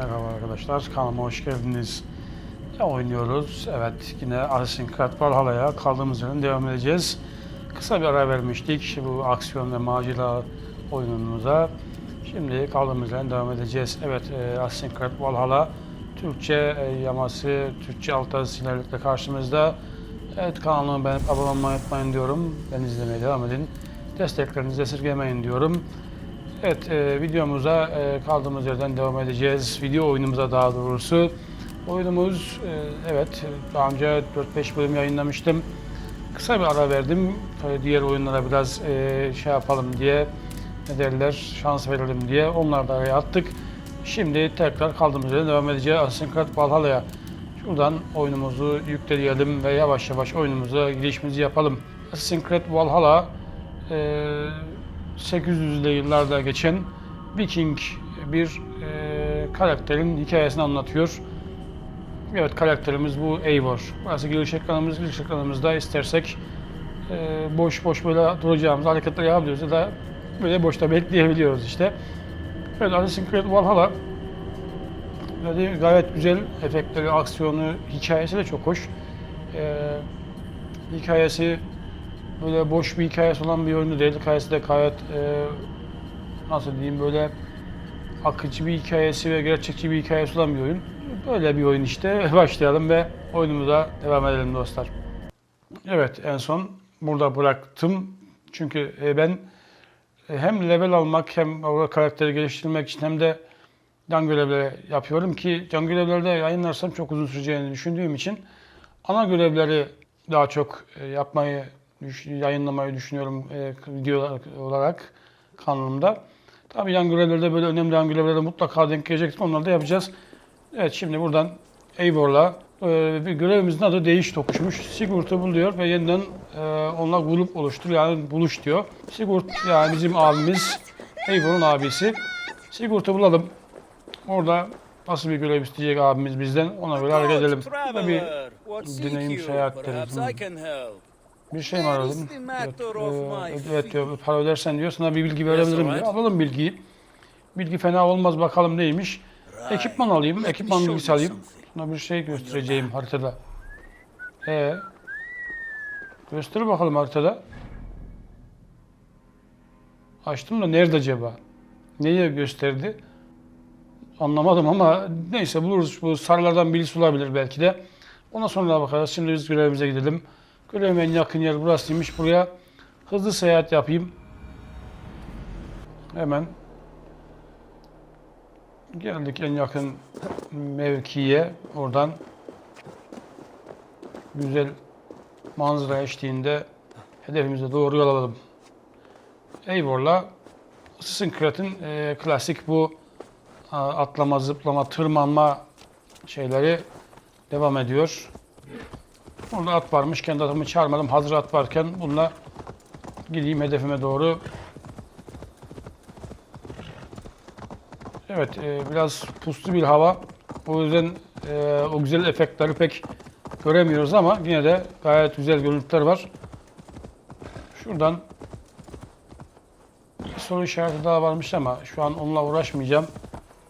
Merhaba arkadaşlar, kanalıma hoş geldiniz. Ne oynuyoruz? Evet, yine Creed Valhalla'ya kaldığımız yerden devam edeceğiz. Kısa bir ara vermiştik bu aksiyon ve macera oyunumuza. Şimdi kaldığımız yerden devam edeceğiz. Evet, e, Creed Valhalla Türkçe e, yaması, Türkçe alt yazısıyla karşımızda. Evet, kanalıma beğenip abone olmayı unutmayın diyorum. Ben izlemeye devam edin. Desteklerinizi esirgemeyin diyorum. Evet, e, videomuza e, kaldığımız yerden devam edeceğiz. Video oyunumuza daha doğrusu. Oyunumuz, e, evet, daha önce 4-5 bölüm yayınlamıştım. Kısa bir ara verdim. Tabii diğer oyunlara biraz e, şey yapalım diye, ne derler, şans verelim diye. Onları da araya attık. Şimdi tekrar kaldığımız yerden devam edeceğiz. Assassin's Creed Valhalla'ya. Şuradan oyunumuzu yükleyelim ve yavaş yavaş oyunumuza girişimizi yapalım. Assassin's Valhalla e, 800'lü yıllarda geçen Viking bir e, karakterin hikayesini anlatıyor. Evet karakterimiz bu Eivor. Burası giriş ekranımız. Giriş ekranımızda istersek e, boş boş böyle duracağımız hareketler yapabiliyoruz ya da böyle boşta bekleyebiliyoruz işte. Evet Assassin's Creed Valhalla yani gayet güzel efektleri, aksiyonu, hikayesi de çok hoş. E, hikayesi böyle boş bir hikayesi olan bir oyunu değil. Hikayesi de gayet e, nasıl diyeyim böyle akıcı bir hikayesi ve gerçekçi bir hikayesi olan bir oyun. Böyle bir oyun işte. Başlayalım ve oyunumuza devam edelim dostlar. Evet en son burada bıraktım. Çünkü e, ben e, hem level almak hem karakteri geliştirmek için hem de can görevleri yapıyorum ki can görevlerde yayınlarsam çok uzun süreceğini düşündüğüm için ana görevleri daha çok e, yapmayı düş- yayınlamayı düşünüyorum e, video olarak kanalımda. Tabii yan görevlerde böyle önemli yan görevlere mutlaka denk gelecektir. Onları da yapacağız. Evet şimdi buradan Eivor'la e, bir görevimizin adı değiş tokuşmuş. Sigurt'u buluyor ve yeniden e, onunla grup oluştur yani buluş diyor. Sigurt yani bizim abimiz Eivor'un abisi. Sigurt'u bulalım. Orada nasıl bir görev isteyecek abimiz bizden ona göre hareket edelim. Burada bir deneyim seyahatleri. Hmm. Bir şey mi aradım? Evet, e, evet diyor, para ödersen diyor, sana bir bilgi verebilirim diyor. Alalım bilgiyi. Bilgi fena olmaz, bakalım neymiş. Ekipman alayım, ekipman bilgisi alayım. Sana bir şey göstereceğim haritada. Ee, göster bakalım haritada. Açtım da nerede acaba? Neyi gösterdi? Anlamadım ama neyse buluruz. Bu sarılardan birisi olabilir belki de. Ona sonra bakarız. Şimdi biz görevimize gidelim. Görevime en yakın yer burasıymış. Buraya hızlı seyahat yapayım. Hemen geldik en yakın mevkiye. Oradan güzel manzara eşliğinde hedefimize doğru yol alalım. Eyvor'la Creed'in e, klasik bu atlama, zıplama, tırmanma şeyleri devam ediyor. Burada at varmış. Kendi atımı çağırmadım. Hazır at varken bununla gideyim hedefime doğru. Evet, e, biraz puslu bir hava. O yüzden e, o güzel efektleri pek göremiyoruz ama yine de gayet güzel görüntüler var. Şuradan bir soru işareti daha varmış ama şu an onunla uğraşmayacağım.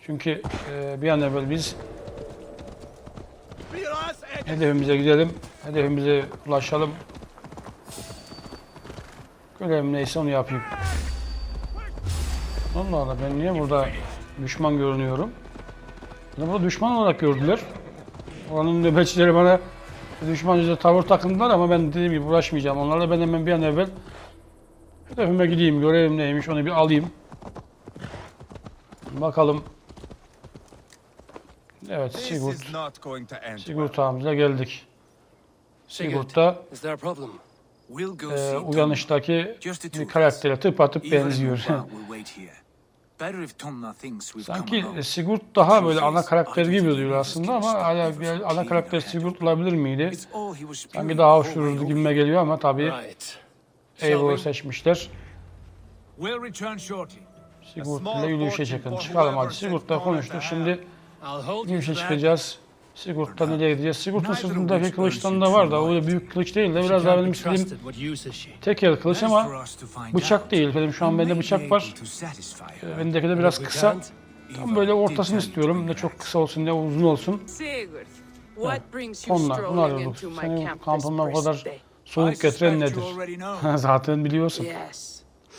Çünkü e, bir an evvel biz hedefimize gidelim. Hedefimize ulaşalım. Görevim neyse onu yapayım. Allah Allah ben niye burada düşman görünüyorum? Beni burada düşman olarak gördüler. Oranın nöbetçileri bana düşmancıca tavır takındılar ama ben dediğim gibi uğraşmayacağım. Onlarla ben hemen bir an evvel hedefime gideyim. Görevim neymiş onu bir alayım. Bakalım. Evet Sigurd. Sigurd ağamıza geldik. Sigurd Is there a problem? We'll go e, uyanıştaki bir karaktere tıpatıp benziyor. Sanki alone. Sigurd daha böyle ana karakter gibi duruyor aslında ama hala bir ana karakter Sigurd olabilir miydi? Sanki daha hoş dururdu gibime geliyor ama tabii. Eivor seçmişler. Sigurd ile yürüyüşe çıkın. Çıkalım hadi. Sigurd'la konuştuk. Şimdi That. çıkacağız. Sigurd'la nereye gideceğiz? Sigurd'un sırtındaki kılıçtan da var da o da büyük kılıç değil de biraz daha benim be istediğim tek el kılıç ama bıçak değil. Benim şu an bende bıçak var. her. Bendeki de biraz kısa. Tam böyle ortasını istiyorum. Ne çok kısa olsun ne uzun olsun. You Onlar, bunu arıyorduk. Senin kampına bu kadar soğuk getiren nedir? Zaten biliyorsun.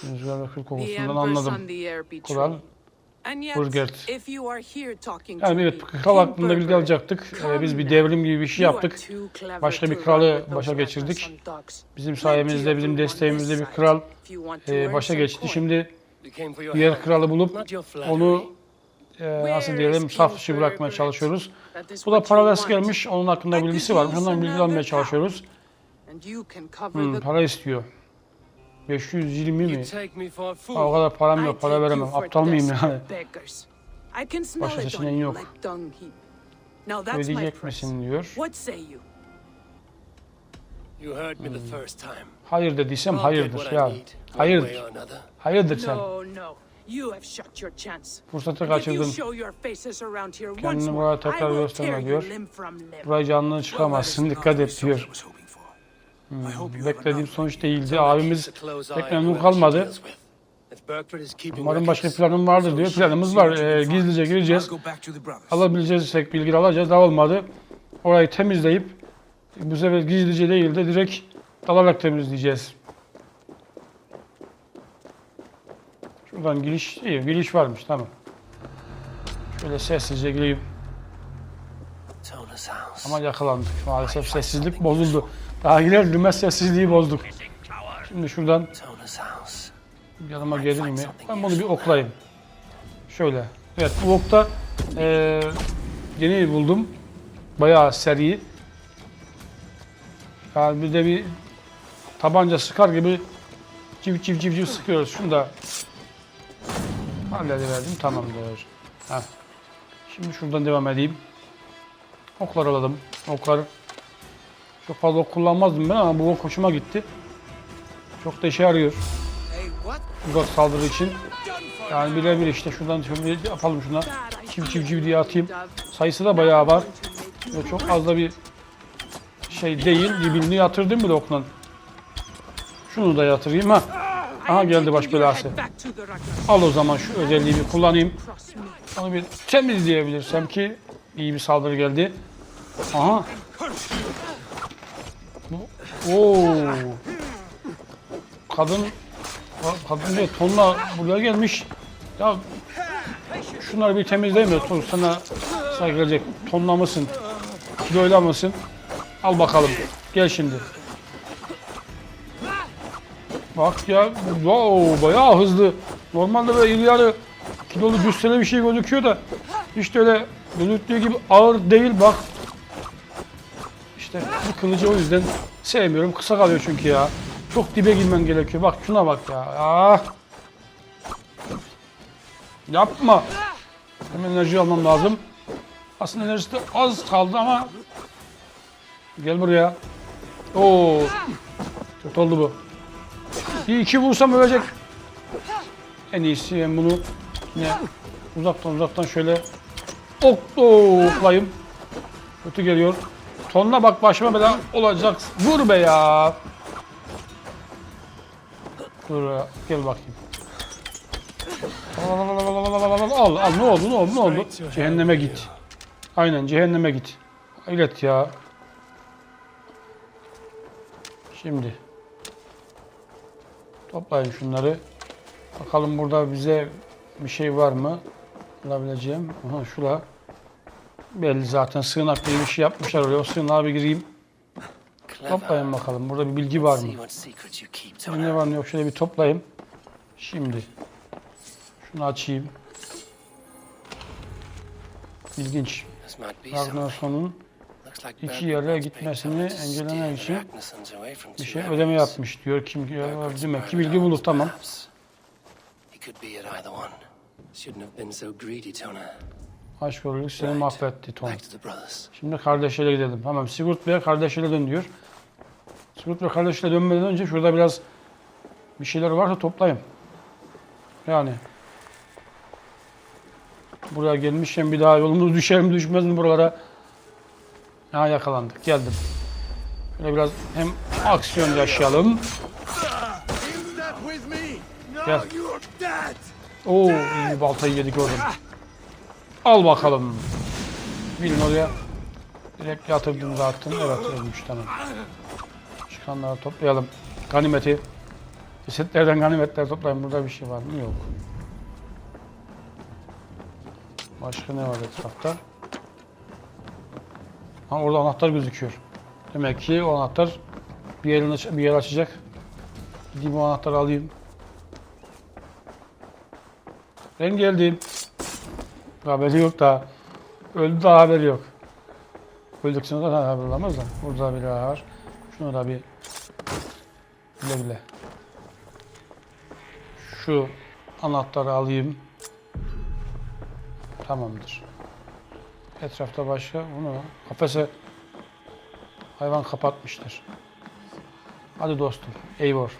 Rüzgar ve kül the kokusundan anladım. Kural. Burgert. if you are here talking to Yani me, evet kral hakkında bilgi alacaktık. Ee, biz bir devrim gibi bir şey yaptık. too clever Başka bir kralı başa those geçirdik. Bizim sayemizde, bizim desteğimizde bir kral if you want to e, başa geçti. Şimdi We came for your diğer kralı bulup onu e, nasıl diyelim saf dışı bırakmaya çalışıyoruz. Bu da paralels gelmiş. Onun hakkında bilgisi var. Ondan bilgi almaya çalışıyoruz. Hmm, para istiyor. 520 mi? You take me for a Ha, o kadar param yok, para veremem. Aptal mıyım yani? Başka seçeneğin yok. Ödeyecek misin diyor. Hmm. the first time. Hayır dediysem hayırdır ya. Hayırdır. Hayırdır sen. No, no. You have shot your chance. Fırsatı kaçırdın. Kendini buraya tekrar gösterme diyor. Buraya canlı çıkamazsın. Dikkat et diyor. Have Beklediğim sonuç değildi. Abimiz pek memnun kalmadı. Umarım başka planım vardır diyor. Planımız var. Ee, gizlice gireceğiz. Alabileceksek bilgi alacağız. Daha olmadı. Orayı temizleyip bu sefer gizlice değil de direkt dalarak temizleyeceğiz. Şuradan giriş iyi. Giriş varmış. Tamam. Şöyle sessizce gireyim. Ama yakalandık. Maalesef sessizlik bozuldu. Daha girer girmez sessizliği bozduk. Şimdi şuradan yanıma gelir mi? Ben bunu bir oklayayım. Şöyle. Evet bu okta eee yeni buldum. Bayağı seri. Yani bir de bir tabanca sıkar gibi civ civ civ civ sıkıyoruz. Şunu da hallediverdim. Tamamdır. Heh. Şimdi şuradan devam edeyim. Oklar alalım. Oklar çok fazla kullanmazdım ben ama bu ok hoşuma gitti. Çok da işe yarıyor. Uzak saldırı için. Yani birebir işte şuradan şöyle yapalım şuna. Çiv çiv çiv diye atayım. Sayısı da bayağı var. Ve çok az da bir şey değil. Dibini yatırdım bile oklan. Şunu da yatırayım ha. Aha geldi baş belası. Al o zaman şu özelliği bir kullanayım. Onu bir temizleyebilirsem ki iyi bir saldırı geldi. Aha. Bu- Oo. Kadın kadın diyor tonla buraya gelmiş. Ya şunları bir temizlemiyor. Ton sana sana gelecek. Tonla mısın? Kiloyla mısın? Al bakalım. Gel şimdi. Bak ya, wow, bayağı hızlı. Normalde böyle iri yarı kilolu cüsseli bir şey gözüküyor da hiç de öyle gözüktüğü gibi ağır değil bak. Bu kılıcı o yüzden sevmiyorum. Kısa kalıyor çünkü ya. Çok dibe girmen gerekiyor. Bak şuna bak ya. Ah. Yapma. Hemen enerji almam lazım. Aslında enerjisi de az kaldı ama Gel buraya. Oo. Kötü oldu bu. Bir iki vursam ölecek. En iyisi ben bunu yine uzaktan uzaktan şöyle ok oklayayım. Kötü geliyor. Tonla bak başıma bela olacak. Vur be ya. Dur gel bakayım. Al al ne oldu ne oldu ne oldu? Cehenneme git. Aynen cehenneme git. Hayret ya. Şimdi toplayın şunları. Bakalım burada bize bir şey var mı? Bulabileceğim. Aha şura. Belli zaten sığınak diye bir şey yapmışlar oraya. O sığınağa bir gireyim. Toplayın bakalım. Burada bir bilgi var mı? Ne var ne yok şöyle bir toplayayım. Şimdi şunu açayım. İlginç. Ragnarsson'un iki yere gitmesini engellemek için bir şey ödeme yapmış diyor. Kim demek ki bilgi bulur tamam. Aşk oluruz seni mahvetti Tom. Şimdi kardeşlere gidelim. Tamam Sigurd Bey kardeşlere dön diyor. Sigurd Bey kardeşlere dönmeden önce şurada biraz bir şeyler varsa toplayayım. Yani buraya gelmişken bir daha yolumuz düşer mi düşmez mi buralara? Ha yakalandık. Geldim. Şöyle biraz hem aksiyon yaşayalım. Gel. Oo iyi baltayı yedik oradan. Al bakalım. Bilin oraya. Direkt yatırdım zaten. Evet ölmüş tamam. Çıkanları toplayalım. Ganimeti. Cesetlerden ganimetler toplayın. Burada bir şey var mı? Yok. Başka ne var etrafta? Ha orada anahtar gözüküyor. Demek ki o anahtar bir yerini bir yer açacak. Gideyim o anahtarı alayım. Ben geldim. Haberi yok da. Öldü daha haberi yok. Öldükçe de haber olamaz da. Burada bir daha var. Şunu da bir bile bile. Şu anahtarı alayım. Tamamdır. Etrafta başka bunu kafese hayvan kapatmışlar. Hadi dostum. Eivor.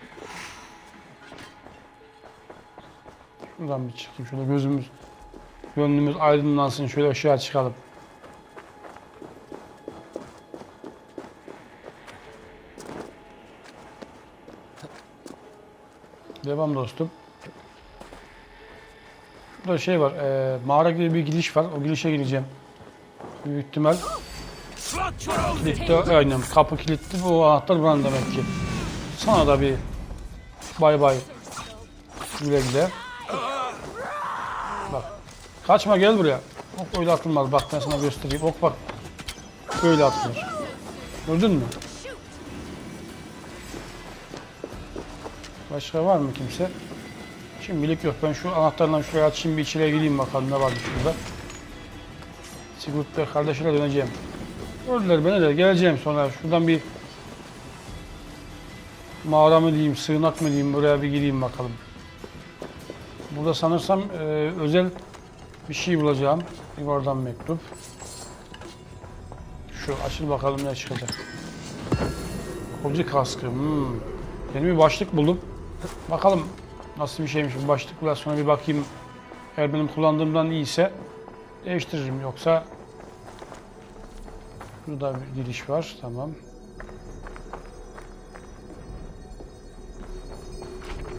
Şuradan bir çıkayım. Şöyle gözümüz, gönlümüz aydınlansın. Şöyle aşağı çıkalım. Devam dostum. Burada şey var. E, mağara gibi bir giriş var. O girişe gireceğim. Büyük ihtimal. Kilitli, aynen. Kapı kilitli. Bu anahtar buranın demek ki. Sana da bir bay bay. Güle güle. Kaçma gel buraya. Ok öyle atılmaz. Bak ben sana göstereyim. Ok bak. Böyle atılır. Gördün mü? Başka var mı kimse? Şimdilik yok. Ben şu anahtarla şuraya açayım bir içeriye gideyim bakalım ne var şurada. Sigurt Bey kardeşine döneceğim. Gördüler beni de geleceğim sonra. Şuradan bir mağara mı diyeyim, sığınak mı diyeyim buraya bir gireyim bakalım. Burada sanırsam e, özel bir şey bulacağım. Bir oradan mektup. Şu açıl bakalım ne çıkacak. Kolcu kaskı. Hmm. Yeni bir başlık buldum. Bakalım nasıl bir şeymiş bu başlık. Biraz sonra bir bakayım. Eğer benim kullandığımdan iyiyse değiştiririm. Yoksa Burada bir giriş var. Tamam.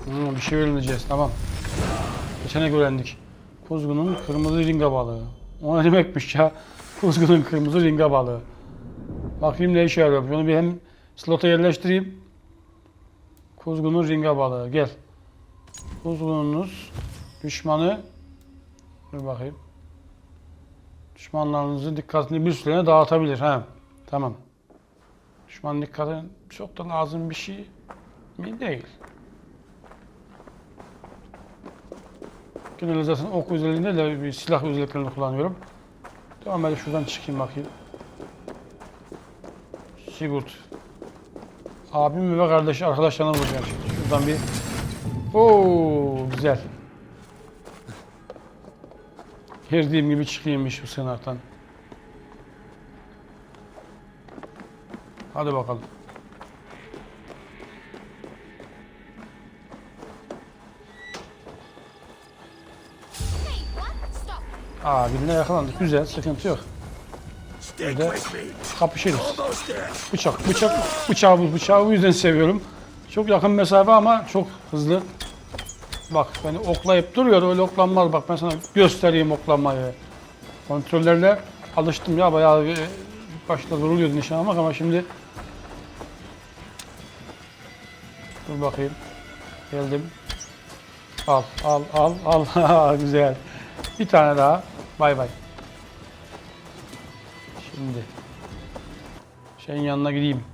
Hmm, bir şey öğreneceğiz. Tamam. Geçenek öğrendik. Kuzgunun kırmızı ringa balığı. O ne demekmiş ya? Kuzgunun kırmızı ringa balığı. Bakayım ne işe yarıyor. Şunu bir hem slota yerleştireyim. Kuzgunun ringa balığı. Gel. Kuzgununuz düşmanı Dur bakayım. Düşmanlarınızın dikkatini bir süreliğine dağıtabilir. Ha, tamam. Düşman dikkatini çok da lazım bir şey mi? Değil. Zaten ok özelliğinde de bir silah özelliklerini kullanıyorum. Tamam ben şuradan çıkayım bakayım. Sigurd. Abim ve kardeşi arkadaşlarına vuracağım. Şuradan bir... Oo güzel. Girdiğim gibi çıkayımmış bu sınavdan. Hadi bakalım. Aa birine yakalandık. Güzel, sıkıntı yok. Öyle kapışırız. Bıçak, bıçak, bıçağı bu, bıçağı bu yüzden seviyorum. Çok yakın mesafe ama çok hızlı. Bak beni oklayıp duruyor, öyle oklanmaz. Bak ben sana göstereyim oklanmayı. Kontrollerle alıştım ya, bayağı bir, başta zorluyordu nişan almak ama şimdi... Dur bakayım. Geldim. Al, al, al, al. Güzel. Bir tane daha. Bay bay. Şimdi şeyin yanına gideyim.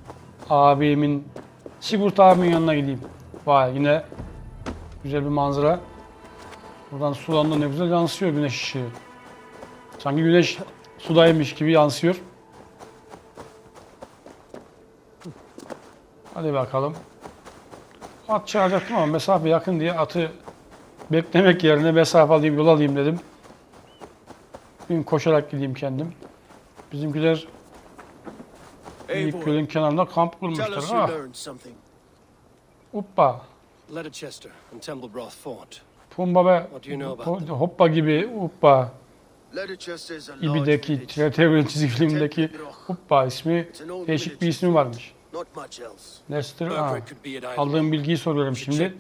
Abimin, Sigurt abimin yanına gideyim. Vay yine güzel bir manzara. Buradan sudan da ne güzel yansıyor güneş ışığı. Sanki güneş sudaymış gibi yansıyor. Hadi bakalım. At çağıracaktım ama mesafe yakın diye atı beklemek yerine mesafe alayım, yol alayım dedim. Bugün koşarak gideyim kendim. Bizimkiler bir gölün kenarında kamp kurmuşlar. something. hoppa. Leicester and Templebroth fought. Pumba ve hoppa gibi hoppa village, TRT çizgi filmindeki hoppa ismi değişik bir ismi varmış. Lester, ha. Aldığım bilgiyi soruyorum şimdi.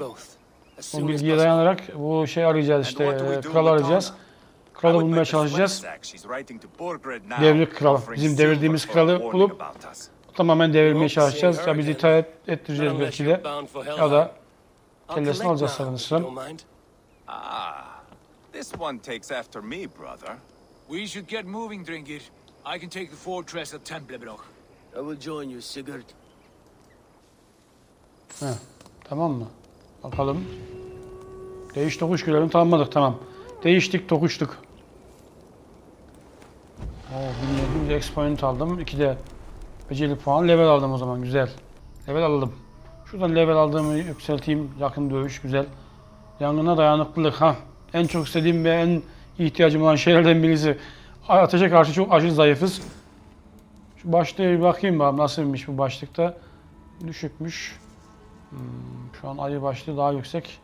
Bu bilgiye dayanarak bu şey arayacağız işte do kralı arayacağız. Kralı bulmaya çalışacağız. Devrik kralı. Bizim devirdiğimiz kralı bulup tamamen devirmeye çalışacağız. Ya bizi itaat ettireceğiz belki de. Ya da kellesini alacağız mind. Ah, this one takes after me, brother. We should get moving, Dringir. I can take the fortress of Templebroch. I will join you, Sigurd. Heh, tamam mı? Bakalım. Değiş tokuş görevini tamamladık tamam. Değiştik tokuştuk. Oo, 1700 exponent aldım. 2 de beceri puan level aldım o zaman güzel. Level alalım. Şuradan level aldığımı yükselteyim. Yakın dövüş güzel. Yangına dayanıklılık ha. En çok istediğim ve en ihtiyacım olan şeylerden birisi. Ateşe karşı çok aşırı zayıfız. Şu başlığa bir bakayım bakalım nasılmış bu başlıkta. Düşükmüş. Şu an ayı başlığı daha yüksek.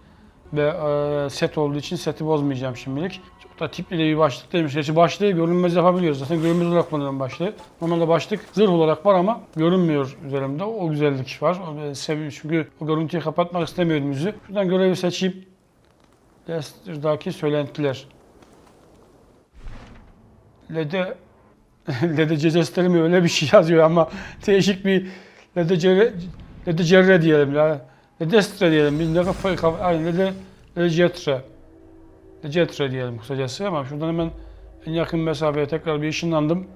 Ve e, set olduğu için seti bozmayacağım şimdilik. Çok da tipli de bir başlık değilmiş. Gerçi başlığı görünmez yapabiliyoruz. Zaten görünmez olarak kullanıyorum başlığı. Normalde başlık zırh olarak var ama görünmüyor üzerimde. O güzellik var. O, e, sev- Çünkü o görüntüyü kapatmak istemiyorum yüzü. Şuradan görevi seçeyim. Lester'daki söylentiler. Lede Lede Cecesleri mi öyle bir şey yazıyor ama değişik bir Lede Cerre Lede Cerre diyelim ya. Ledestre diyelim. Biz ne kafa kafa Lede Lede Cetre. Cetre diyelim kısacası ama şuradan hemen en yakın mesafeye tekrar bir ışınlandım.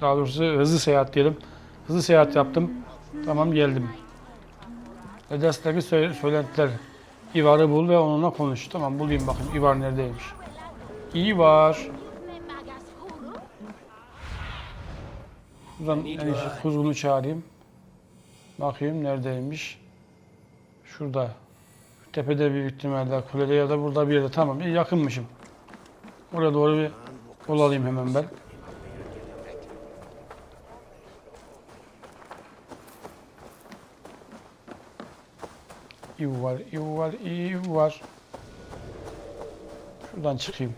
Daha doğrusu hızlı seyahat diyelim. Hızlı seyahat yaptım. Tamam geldim. Ledes'teki sö- söylentiler. İvar'ı bul ve onunla konuş. Tamam bulayım bakayım İvar neredeymiş. İvar. Buradan iyisi kuzgunu çağırayım. Bakayım neredeymiş. Şurada. Tepede bir ihtimalle kulede ya da burada bir yerde. Tamam iyi yakınmışım. Oraya doğru bir yol alayım hemen ben. İv var, iv var, iv var. Şuradan çıkayım.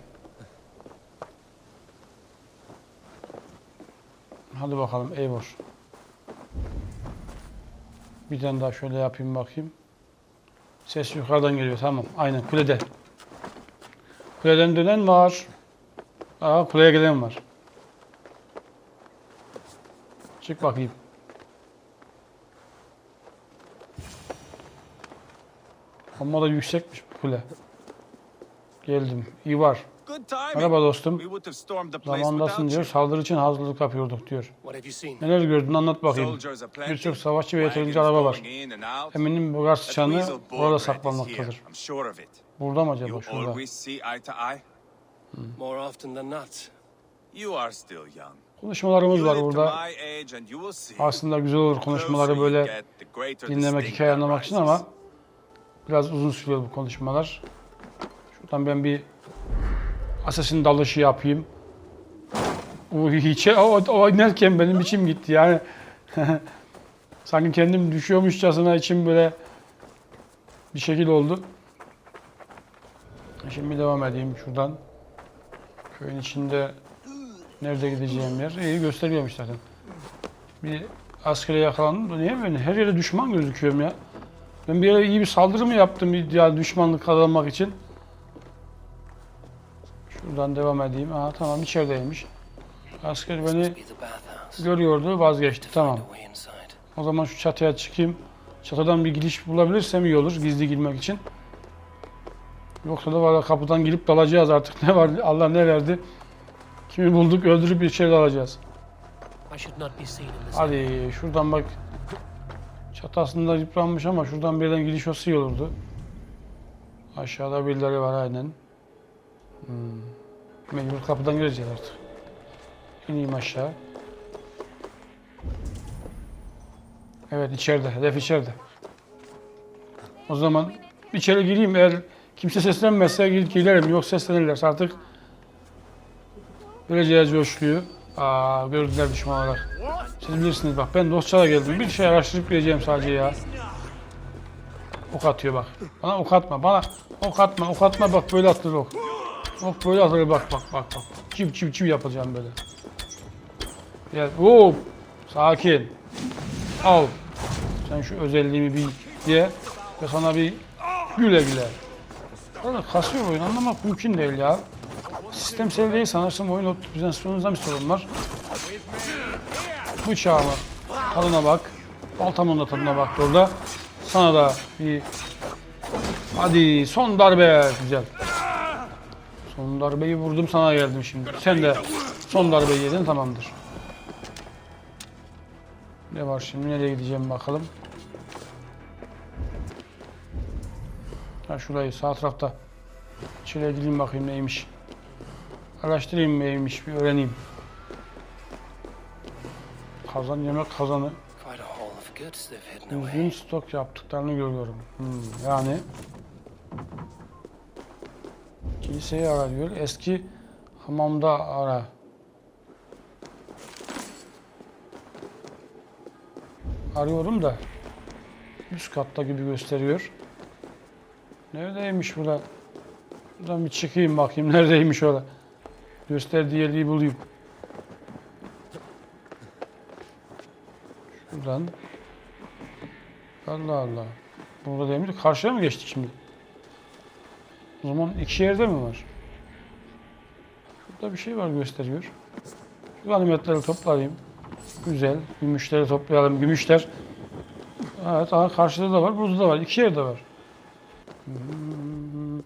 Hadi bakalım Eivor. Bir tane daha şöyle yapayım bakayım. Ses yukarıdan geliyor tamam. Aynen kulede. Kuleden dönen var. Aa kuleye gelen var. Çık bakayım. Ama da yüksekmiş bu kule. Geldim. İyi var. Merhaba dostum. We would have stormed the place Zamandasın diyor. Saldırı için hazırlık yapıyorduk diyor. What have you seen? Neler gördün anlat bakayım. Soldiers are plenty. Birçok savaşçı ve yeterince araba var. going in and out. Eminim bu gaz That sıçanı weasel orada saklanmaktadır. I'm sure of it. Burada mı acaba? You Şurada. always see eye to eye. More often than not. You are still young. Konuşmalarımız var burada. my age and you will see. Aslında güzel olur konuşmaları böyle dinlemek, hikaye anlamak için ama biraz uzun sürüyor bu konuşmalar. Şuradan ben bir Assassin dalışı yapayım. O hiç o, o inerken benim içim gitti yani. Sanki kendim düşüyormuşçasına içim böyle bir şekil oldu. Şimdi devam edeyim şuradan. Köyün içinde nerede gideceğim yer. İyi gösteriyormuş zaten. Bir askere yakalandım. Niye böyle? Her yere düşman gözüküyorum ya. Ben bir yere iyi bir saldırı mı yaptım ya düşmanlık kazanmak için? Şuradan devam edeyim. Aha tamam içerideymiş. Asker beni görüyordu vazgeçti. Tamam. O zaman şu çatıya çıkayım. Çatıdan bir gidiş bulabilirsem iyi olur gizli girmek için. Yoksa da valla kapıdan girip dalacağız artık. Ne var Allah ne verdi. Kimi bulduk öldürüp içeri dalacağız. Hadi şuradan bak. Çatı aslında yıpranmış ama şuradan bir yerden gidiş olsa iyi olurdu. Aşağıda birileri var aynen. Hmm. Mecbur kapıdan gireceğiz artık. İneyim aşağı. Evet içeride. Hedef içeride. O zaman içeri gireyim eğer kimse seslenmezse gir- girerim. Yok seslenirlerse artık vereceğiz coşkuyu. Aa gördüler düşman olarak. Siz bilirsiniz bak ben dostça geldim. Bir şey araştırıp geleceğim sadece ya. Ok atıyor bak. Bana ok atma. Bana ok atma. Ok atma bak böyle atılır ok. Ok böyle atılır bak bak bak bak. Çiv çiv çiv yapacağım böyle. Gel. Hop. Sakin. Al. Sen şu özelliğimi bir ye ve sana bir güle güle. Böyle kasıyor oyun anlamak mümkün değil ya. Sistemsel değil sanırsam oyun optimizasyonunuzda bir sorun var. Bıçağımı tadına bak. Baltamın da tadına bak orada. Sana da bir hadi son darbe güzel. Son darbeyi vurdum sana geldim şimdi. Sen de son darbeyi yedin tamamdır. Ne var şimdi nereye gideceğim bakalım. Ha şurayı sağ tarafta. Şuraya gideyim bakayım neymiş. Araştırayım neymiş bir öğreneyim. Kazan yemek kazanı. Düzgün stok yaptıklarını görüyorum. Hmm, yani kiliseyi ara diyor. Eski hamamda ara. Arıyorum da üst katta gibi gösteriyor. Neredeymiş bura? Buradan bir çıkayım bakayım neredeymiş orada. Gösterdiği yeri bulayım. Şuradan Allah Allah. Burada değil miydi? Karşıya mı geçtik şimdi? O zaman iki yerde mi var? Şurada bir şey var gösteriyor. Şu ganimetleri toplayayım. Güzel. Gümüşleri toplayalım. Gümüşler. Evet aha karşıda da var. Burada da var. İki yerde var. Hmm.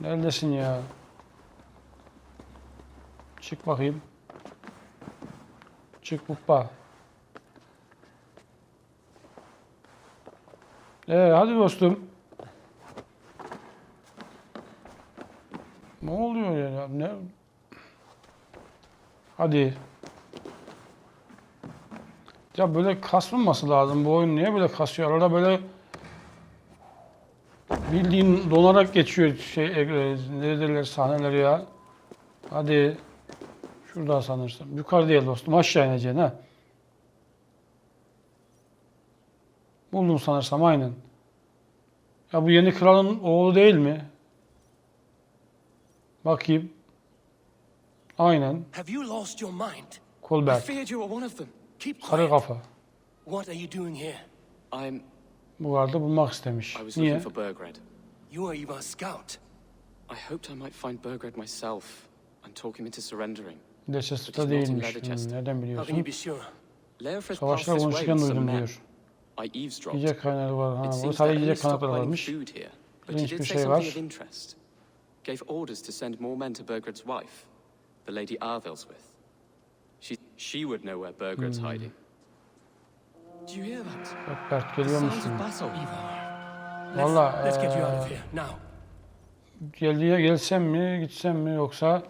Neredesin ya? Çık bakayım. Çık bukba. Ee, hadi dostum. Ne oluyor ya? Ne? Hadi. Ya böyle kasmaması lazım bu oyun. Niye böyle kasıyor? Arada böyle bildiğin donarak geçiyor şey e, ne derler sahneleri ya. Hadi. Şurada sanırsam. Yukarı değil dostum. Aşağı ineceksin ha. Buldum sanırsam aynen. Ya bu yeni kralın oğlu değil mi? Bakayım. Aynen. Have you lost your mind? I Kolberg. feared you were one of them. Keep Sarı quiet. kafa. What are you doing here? I'm. Bu vardı bulmak istemiş. I was Niye? looking for Burgred. You are Ivar's scout. I hoped I might find Burgred myself and talk him into surrendering. Leicester değilmiş. Hmm, Nereden biliyorsun? Savaşlar konuşurken duydum diyor. I eavesdropped. Yiyecek kaynağı var. Ha, seems sadece that yiyecek kaynakları varmış. food here, but İlginç bir did say şey var. Gave orders to send more men to Burgred's wife, the Lady Arvilleswith. She she would know where Burgred's Hmm. hiding. Do you hear that? Bak Bert geliyor Sounds musun? of battle. Let's, Vallahi, let's get you out eee, of here now. Geldiye gelsem mi, gitsem mi yoksa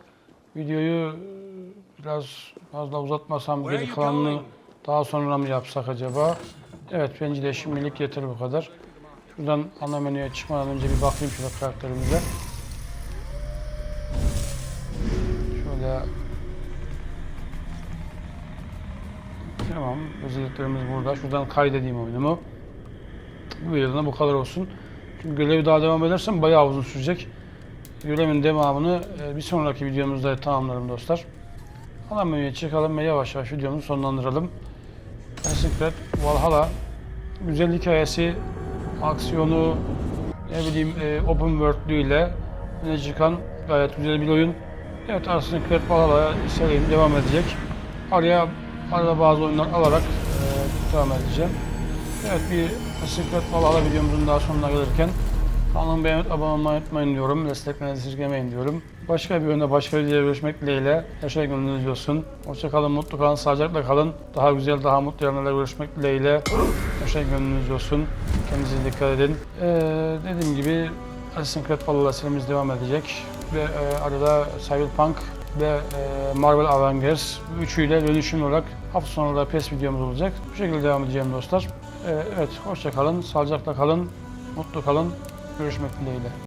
videoyu biraz fazla uzatmasam geri kalanını daha sonra mı yapsak acaba? Evet bence de şimdilik yeter bu kadar. Şuradan ana menüye çıkmadan önce bir bakayım şöyle karakterimize. Özelliklerimiz burada. Şuradan kaydedeyim oyunumu. Bu videoda bu kadar olsun. Çünkü görevi daha devam edersem bayağı uzun sürecek. Görevin devamını e, bir sonraki videomuzda tamamlarım dostlar. Ana menüye çıkalım ve yavaş yavaş videomuzu sonlandıralım. Creed Valhalla güzel hikayesi, aksiyonu, ne bileyim e, open world'lüğüyle öne çıkan gayet güzel bir oyun. Evet Assassin's Creed Valhalla serinin devam edecek. Araya arada bazı oyunlar alarak devam edeceğim. Evet bir Assassin's Creed Valhalla videomuzun daha sonuna gelirken kanalımı beğenip abone olmayı unutmayın diyorum. Desteklerinizi esirgemeyin diyorum. Başka bir oyunda başka bir videoda görüşmek dileğiyle. Her şey gönlünüzce olsun. Hoşça kalın, mutlu kalın, sağlıcakla kalın. Daha güzel, daha mutlu yerlerle görüşmek dileğiyle. Her şey gönlünüzce olsun. Kendinize dikkat edin. Ee, dediğim gibi Creed Valhalla serimiz devam edecek. Ve e, arada Cyberpunk ve e, Marvel Avengers üçüyle dönüşüm olarak hafta sonu da PES videomuz olacak. Bu şekilde devam edeceğim dostlar. Ee, evet, hoşça kalın, sağlıcakla kalın, mutlu kalın. Görüşmek dileğiyle.